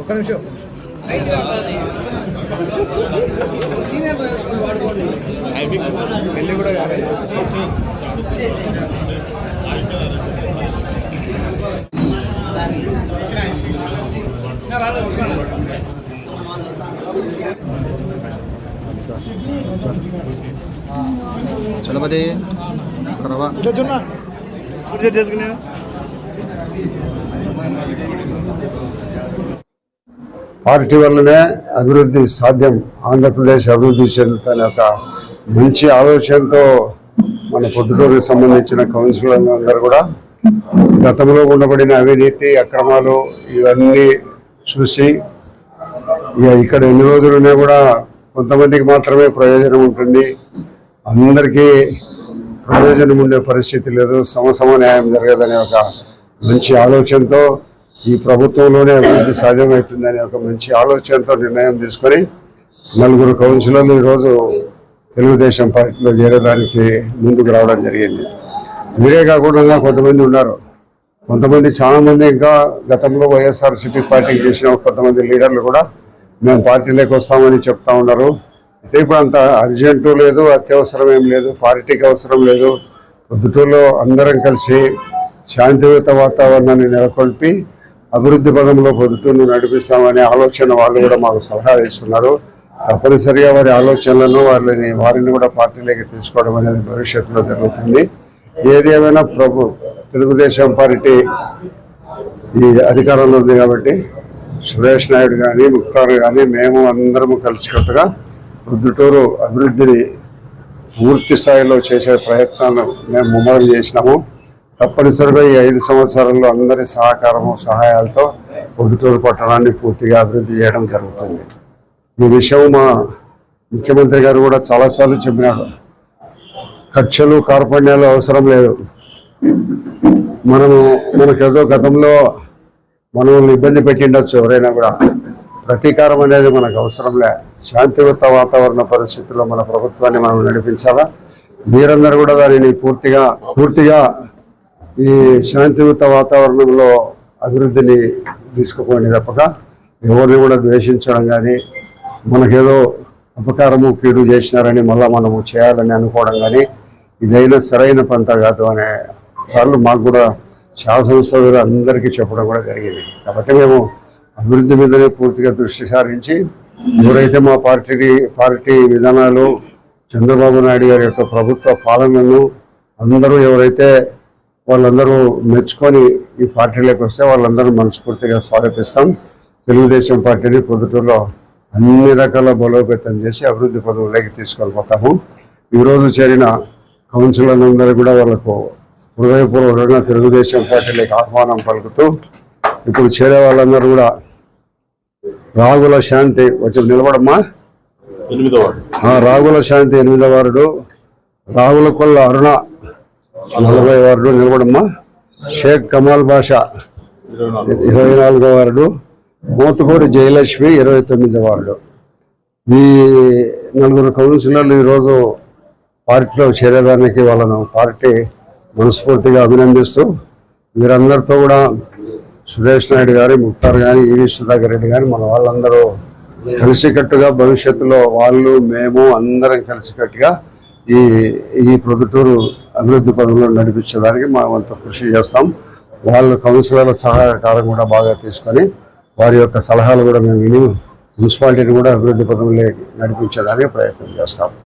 ఒక్క నిమిషం. Senior school వాడుకోండి. పెళ్ళి కూడా కాలేదు చలపతి కరవా ఇట్లా జున్నా అడ్జస్ట్ చేసుకునే పార్టీ వల్లనే అభివృద్ధి సాధ్యం. ఆంధ్రప్రదేశ్ అభివృద్ధి చెందుతానే ఒక మంచి ఆలోచనతో మన పొద్దుటూరుకు సంబంధించిన కౌన్సిలర్లందరూ కూడా గతంలో ఉండబడిన అవినీతి అక్రమాలు ఇవన్నీ చూసి ఇక ఇక్కడ ఎన్ని రోజులున్నా కూడా కొంతమందికి మాత్రమే ప్రయోజనం ఉంటుంది. అందరికీ ప్రయోజనం ఉండే పరిస్థితి లేదు. సమసమ న్యాయం జరగదనే ఒక మంచి ఆలోచనతో ఈ ప్రభుత్వంలోనే అభివృద్ధి సాధ్యమవుతుందని ఒక మంచి ఆలోచనతో నిర్ణయం తీసుకొని నలుగురు కౌన్సిలర్లు ఈరోజు తెలుగుదేశం పార్టీలో చేరడానికి ముందుకు రావడం జరిగింది. మీరే కాకుండా కొంతమంది ఉన్నారు. కొంతమంది చాలామంది ఇంకా గతంలో వైఎస్ఆర్సీపీ పార్టీకి చేసిన కొంతమంది లీడర్లు కూడా మేము పార్టీలోకి వస్తామని చెప్తా ఉన్నారు. అయితే ఇప్పుడు అంత అర్జెంటు లేదు అత్యవసరం ఏం లేదు పార్టీకి అవసరం లేదు. పొద్దుటూరులో అందరం కలిసి శాంతియుత వాతావరణాన్ని నెలకొల్పి అభివృద్ధి పదంలో పొద్దుటూరును నడిపిస్తామనే ఆలోచన వాళ్ళు కూడా మాకు సలహా ఇస్తున్నారు. తప్పనిసరిగా వారి ఆలోచనలను వారిని వారిని కూడా పార్టీలోకి తీసుకోవడం అనేది భవిష్యత్తులో జరుగుతుంది. ఏది ఏమైనా ప్రభు తెలుగుదేశం పార్టీ ఈ అధికారంలో ఉంది కాబట్టి సురేష్ నాయుడు కానీ ముక్తార్ కానీ మేము అందరము కలిసికట్టుగా ప్రొద్దుటూరు అభివృద్ధిని పూర్తి స్థాయిలో చేసే ప్రయత్నాలు మేము ముమ్మరం చేసినాము. తప్పనిసరిగా ఈ ఐదు సంవత్సరాల్లో అందరి సహకారము సహాయాలతో ఒకటూరు పట్టణాన్ని పూర్తిగా అభివృద్ధి చేయడం జరుగుతుంది. ఈ విషయం మా ముఖ్యమంత్రి గారు కూడా చాలాసార్లు చెప్పినారు ఖర్చులు కార్పణ్యాలు అవసరం లేదు. మనము మనకేదో గతంలో మనల్ని ఇబ్బంది పెట్టిండొచ్చు ఎవరైనా కూడా. ప్రతీకారం అనేది మనకు అవసరం లే. శాంతియుత వాతావరణ పరిస్థితుల్లో మన ప్రభుత్వాన్ని మనం నడిపించాలా? మీరందరూ కూడా దానిని పూర్తిగా పూర్తిగా ఈ శాంతియుత వాతావరణంలో అభివృద్ధిని తీసుకుపోయింది తప్పక. ఎవరిని కూడా ద్వేషించడం కానీ మనకేదో అపకారము కీడు చేసినారని మళ్ళీ మనము చేయాలని అనుకోవడం కానీ ఇదైనా సరైన పంట కాదు అనే సార్లు మాకు కూడా శాసనసభ్యులు అందరికీ చెప్పడం కూడా జరిగింది. కాబట్టి మేము అభివృద్ధి మీదనే పూర్తిగా దృష్టి సారించి ఎవరైతే మా పార్టీ పార్టీ విధానాలు చంద్రబాబు నాయుడు గారి యొక్క ప్రభుత్వ పాలనను అందరూ ఎవరైతే వాళ్ళందరూ మెచ్చుకొని ఈ పార్టీలోకి వస్తే వాళ్ళందరూ మనస్ఫూర్తిగా స్వాగతిస్తాం. తెలుగుదేశం పార్టీని పొద్దుటూరులో అన్ని రకాల బలోపేతం చేసి అభివృద్ధి పదవుల్లోకి తీసుకొని పోతాము ఈరోజు చేరిన కౌన్సిలర్లందరూ కూడా వాళ్ళకు హృదయపూర్వకంగా తెలుగుదేశం పార్టీలోకి ఆహ్వానం పలుకుతూ ఇప్పుడు చేరే వాళ్ళందరూ కూడా రాగుల శాంతి వచ్చి నిలబడమ్మా. రాగుల శాంతి ఎనిమిదో వార్డు. రాగుల కొల్ల అరుణ నలభై వార్డు నిలబడమ్మా. షేక్ కమాల్ బాషా ఇరవై నాలుగో వార్డు. మూతకూరి జయలక్ష్మి ఇరవై తొమ్మిదో వార్డు. ఈ నలుగురు కౌన్సిలర్లు ఈరోజు పార్టీలో చేరేదానికి వాళ్ళను పార్టీ మనస్ఫూర్తిగా అభినందిస్తూ వీరందరితో కూడా సురేష్ నాయుడు గారి ముక్తార్ కానీ ఈవి సుధాకర్ రెడ్డి కానీ మన వాళ్ళందరూ కలిసికట్టుగా భవిష్యత్తులో వాళ్ళు మేము అందరం కలిసికట్టుగా ఈ ఈ ప్రొద్దుటూరు అభివృద్ధి పనులను నడిపించడానికి మా వంతు కృషి చేస్తాం. వాళ్ళ కౌన్సిలర్ల సహకారం కూడా బాగా తీసుకొని వారి యొక్క సలహాలు కూడా మేము విని మున్సిపాలిటీని కూడా అభివృద్ధి పనులు నడిపించడానికి ప్రయత్నం చేస్తాం.